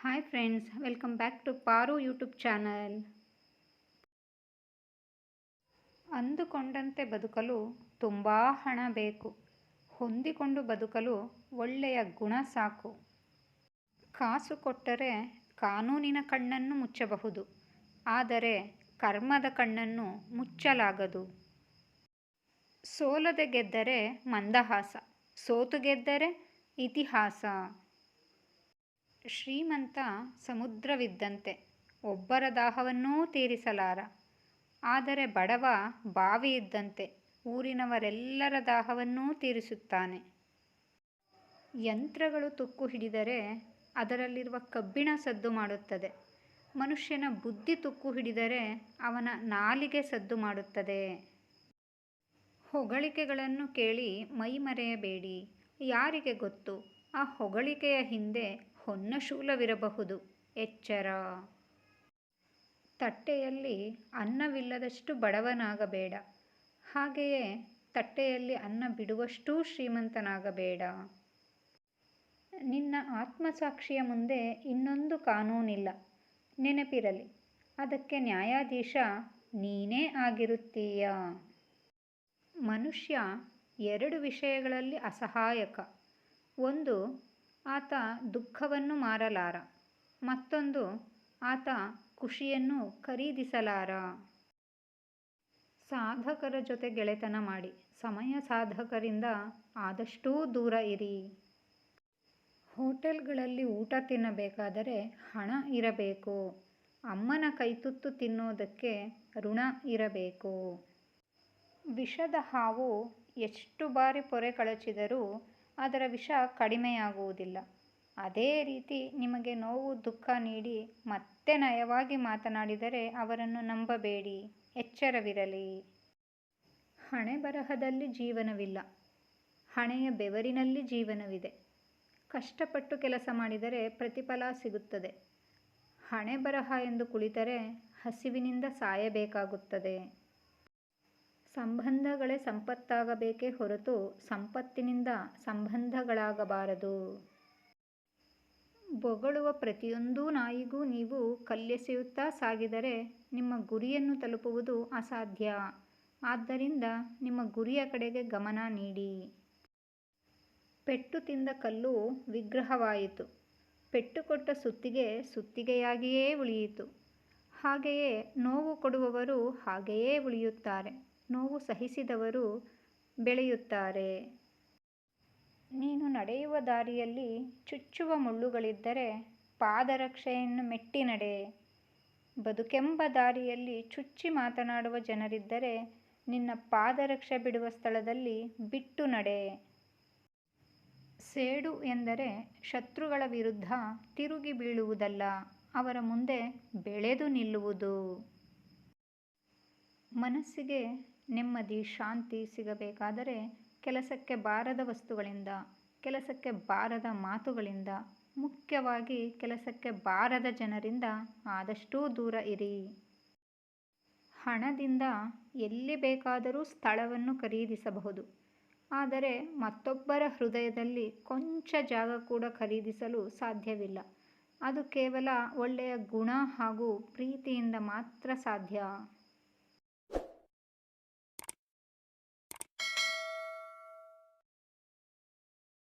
Hi friends welcome back to Paru YouTube channel ಅಂದುಕೊಂಡಂತೆ ಬದುಕಲು ತುಂಬ ಹಣ ಬೇಕು. ಹೊಂದಿಕೊಂಡು ಬದುಕಲು ಒಳ್ಳೆಯ ಗುಣ ಸಾಕು. ಕಾಸು ಕೊಟ್ಟರೆ ಕಾನೂನಿನ ಕಣ್ಣನ್ನು ಮುಚ್ಚಬಹುದು. ಆದರೆ ಕರ್ಮದ ಕಣ್ಣನ್ನು ಮುಚ್ಚಲಾಗದು. ಸೋಲದೆ ಗೆದ್ದರೆ ಮಂದಹಾಸ, ಸೋತು ಗೆದ್ದರೆ ಇತಿಹಾಸ. ಶ್ರೀಮಂತ ಸಮುದ್ರವಿದ್ದಂತೆ ಒಬ್ಬರ ದಾಹವನ್ನೂ ತೀರಿಸಲಾರ. ಆದರೆ ಬಡವ ಬಾವಿ ಇದ್ದಂತೆ ಊರಿನವರೆಲ್ಲರ ದಾಹವನ್ನೂ ತೀರಿಸುತ್ತಾನೆ. ಯಂತ್ರಗಳು ತುಕ್ಕು ಹಿಡಿದರೆ ಅದರಲ್ಲಿರುವ ಕಬ್ಬಿಣ ಸದ್ದು ಮಾಡುತ್ತದೆ. ಮನುಷ್ಯನ ಬುದ್ಧಿ ತುಕ್ಕು ಹಿಡಿದರೆ ಅವನ ನಾಲಿಗೆ ಸದ್ದು ಮಾಡುತ್ತದೆ. ಹೊಗಳಿಕೆಗಳನ್ನು ಕೇಳಿ ಮೈ ಮರೆಯಬೇಡಿ ಯಾರಿಗೆ ಗೊತ್ತು? ಆ ಹೊಗಳಿಕೆಯ ಹಿಂದೆ ಹೊನ್ನಶೂಲವಿರಬಹುದು ಎಚ್ಚರ. ತಟ್ಟೆಯಲ್ಲಿ ಅನ್ನವಿಲ್ಲದಷ್ಟು ಬಡವನಾಗಬೇಡ. ಹಾಗೆಯೇ ತಟ್ಟೆಯಲ್ಲಿ ಅನ್ನ ಬಿಡುವಷ್ಟೂ ಶ್ರೀಮಂತನಾಗಬೇಡ. ನಿನ್ನ ಆತ್ಮಸಾಕ್ಷಿಯ ಮುಂದೆ ಇನ್ನೊಂದು ಕಾನೂನಿಲ್ಲ. ನೆನಪಿರಲಿ, ಅದಕ್ಕೆ ನ್ಯಾಯಾಧೀಶ ನೀನೇ ಆಗಿರುತ್ತೀಯ. ಮನುಷ್ಯ ಎರಡು ವಿಷಯಗಳಲ್ಲಿ ಅಸಹಾಯಕ. ಒಂದು ಆತ ದುಃಖವನ್ನು ಮಾರಲಾರ. ಮತ್ತೊಂದು, ಆತ ಖುಷಿಯನ್ನು ಖರೀದಿಸಲಾರ. ಸಾಧಕರ ಜೊತೆ ಗೆಳೆತನ ಮಾಡಿ. ಸಮಯ ಸಾಧಕರಿಂದ ಆದಷ್ಟೂ ದೂರ ಇರಿ. ಹೋಟೆಲ್ಗಳಲ್ಲಿ ಊಟ ತಿನ್ನಬೇಕಾದರೆ ಹಣ ಇರಬೇಕು. ಅಮ್ಮನ ಕೈತುತ್ತು ತಿನ್ನೋದಕ್ಕೆ ಋಣ ಇರಬೇಕು. ವಿಷದ ಹಾವು ಎಷ್ಟು ಬಾರಿ ಪೊರೆ ಕಳಚಿದರೂ ಅದರ ವಿಷ ಕಡಿಮೆಯಾಗುವುದಿಲ್ಲ. ಅದೇ ರೀತಿ ನಿಮಗೆ ನೋವು, ದುಃಖ ನೀಡಿ ಮತ್ತೆ ನಯವಾಗಿ ಮಾತನಾಡಿದರೆ ಅವರನ್ನು ನಂಬಬೇಡಿ, ಎಚ್ಚರವಿರಲಿ. ಹಣೆ ಬರಹದಲ್ಲಿ ಜೀವನವಿಲ್ಲ. ಹಣೆಯ ಬೆವರಿನಲ್ಲಿ ಜೀವನವಿದೆ. ಕಷ್ಟಪಟ್ಟು ಕೆಲಸ ಮಾಡಿದರೆ ಪ್ರತಿಫಲ ಸಿಗುತ್ತದೆ. ಹಣೆ ಬರಹ ಎಂದು ಕುಳಿತರೆ ಹಸಿವಿನಿಂದ ಸಾಯಬೇಕಾಗುತ್ತದೆ. ಸಂಬಂಧಗಳೇ ಸಂಪತ್ತಾಗಬೇಕೇ ಹೊರತು ಸಂಪತ್ತಿನಿಂದ ಸಂಬಂಧಗಳಾಗಬಾರದು. ಬೊಗಳುವ ಪ್ರತಿಯೊಂದು ನಾಯಿಗೂ ನೀವು ಕಲ್ಲೆಸೆಯುತ್ತಾ ಸಾಗಿದರೆ ನಿಮ್ಮ ಗುರಿಯನ್ನು ತಲುಪುವುದು ಅಸಾಧ್ಯ. ಆದ್ದರಿಂದ ನಿಮ್ಮ ಗುರಿಯ ಕಡೆಗೆ ಗಮನ ನೀಡಿ. ಪೆಟ್ಟು ತಿಂದ ಕಲ್ಲು ವಿಗ್ರಹವಾಯಿತು. ಪೆಟ್ಟು ಕೊಟ್ಟ ಸುತ್ತಿಗೆ ಸುತ್ತಿಗೆಯಾಗಿಯೇ ಉಳಿಯಿತು. ಹಾಗೆಯೇ ನೋವು ಕೊಡುವವರು ಹಾಗೆಯೇ ಉಳಿಯುತ್ತಾರೆ. ನೋವು ಸಹಿಸಿದವರು ಬೆಳೆಯುತ್ತಾರೆ. ನೀನು ನಡೆಯುವ ದಾರಿಯಲ್ಲಿ ಚುಚ್ಚುವ ಮುಳ್ಳುಗಳಿದ್ದರೆ ಪಾದರಕ್ಷೆಯನ್ನು ಮೆಟ್ಟಿ ನಡೆ. ಬದುಕೆಂಬ ದಾರಿಯಲ್ಲಿ ಚುಚ್ಚಿ ಮಾತನಾಡುವ ಜನರಿದ್ದರೆ ನಿನ್ನ ಪಾದರಕ್ಷೆ ಬಿಡುವ ಸ್ಥಳದಲ್ಲಿ ಬಿಟ್ಟು ನಡೆ. ಸೇಡು ಎಂದರೆ ಶತ್ರುಗಳ ವಿರುದ್ಧ ತಿರುಗಿ ಬೀಳುವುದಲ್ಲ, ಅವರ ಮುಂದೆ ಬೆಳೆದು ನಿಲ್ಲುವುದು. ಮನಸ್ಸಿಗೆ ನೆಮ್ಮದಿ, ಶಾಂತಿ ಸಿಗಬೇಕಾದರೆ ಕೆಲಸಕ್ಕೆ ಬಾರದ ವಸ್ತುಗಳಿಂದ, ಕೆಲಸಕ್ಕೆ ಬಾರದ ಮಾತುಗಳಿಂದ, ಮುಖ್ಯವಾಗಿ ಕೆಲಸಕ್ಕೆ ಬಾರದ ಜನರಿಂದ ಆದಷ್ಟೂ ದೂರ ಇರಿ. ಹಣದಿಂದ ಎಲ್ಲಿ ಬೇಕಾದರೂ ಸ್ಥಳವನ್ನು ಖರೀದಿಸಬಹುದು. ಆದರೆ ಮತ್ತೊಬ್ಬರ ಹೃದಯದಲ್ಲಿ ಕೊಂಚ ಜಾಗ ಕೂಡ ಖರೀದಿಸಲು ಸಾಧ್ಯವಿಲ್ಲ. ಅದು ಕೇವಲ ಒಳ್ಳೆಯ ಗುಣ ಹಾಗೂ ಪ್ರೀತಿಯಿಂದ ಮಾತ್ರ ಸಾಧ್ಯ.